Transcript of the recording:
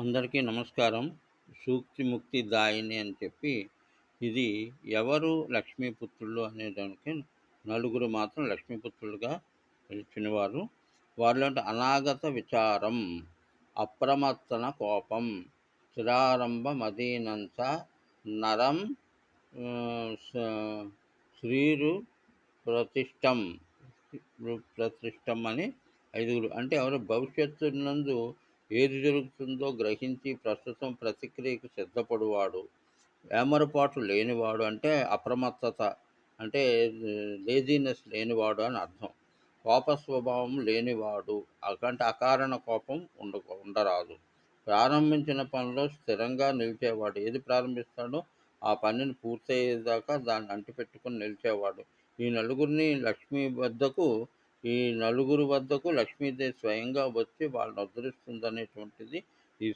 అందరికీ నమస్కారం. సూక్తి ముక్తి దాయిని అని చెప్పి ఇది ఎవరు లక్ష్మీపుత్రులు అనే దానికి నలుగురు మాత్రం లక్ష్మీపుత్రులుగా పిలిచినవారు. వారిలో అనాగత విచారం అప్రమత్తన కోపం చిరారంభ మదీనంత నరం శ్రీరు ప్రతిష్టం ప్రతిష్టం అని ఐదుగురు. అంటే ఎవరు భవిష్యత్తు నందు ఏది జరుగుతుందో గ్రహించి ప్రస్తుతం ప్రతిక్రియకు సిద్ధపడువాడు. ఏమరపాటు లేనివాడు అంటే అప్రమత్తత అంటే లేజీనెస్ లేనివాడు అని అర్థం. కోప స్వభావం లేనివాడు అకంటే అకారణ కోపం ఉండ ఉండరాదు. ప్రారంభించిన పనిలో స్థిరంగా నిలిచేవాడు ఏది ప్రారంభిస్తాడో ఆ పనిని పూర్తయ్యేదాకా దాన్ని అంటిపెట్టుకుని నిలిచేవాడు. ఈ నలుగురిని లక్ష్మి వద్దకు ఈ నలుగురు వద్దకు లక్ష్మీదేవి స్వయంగా వచ్చి వాళ్ళని ఉద్ధరిస్తుందనేటువంటిది ఈ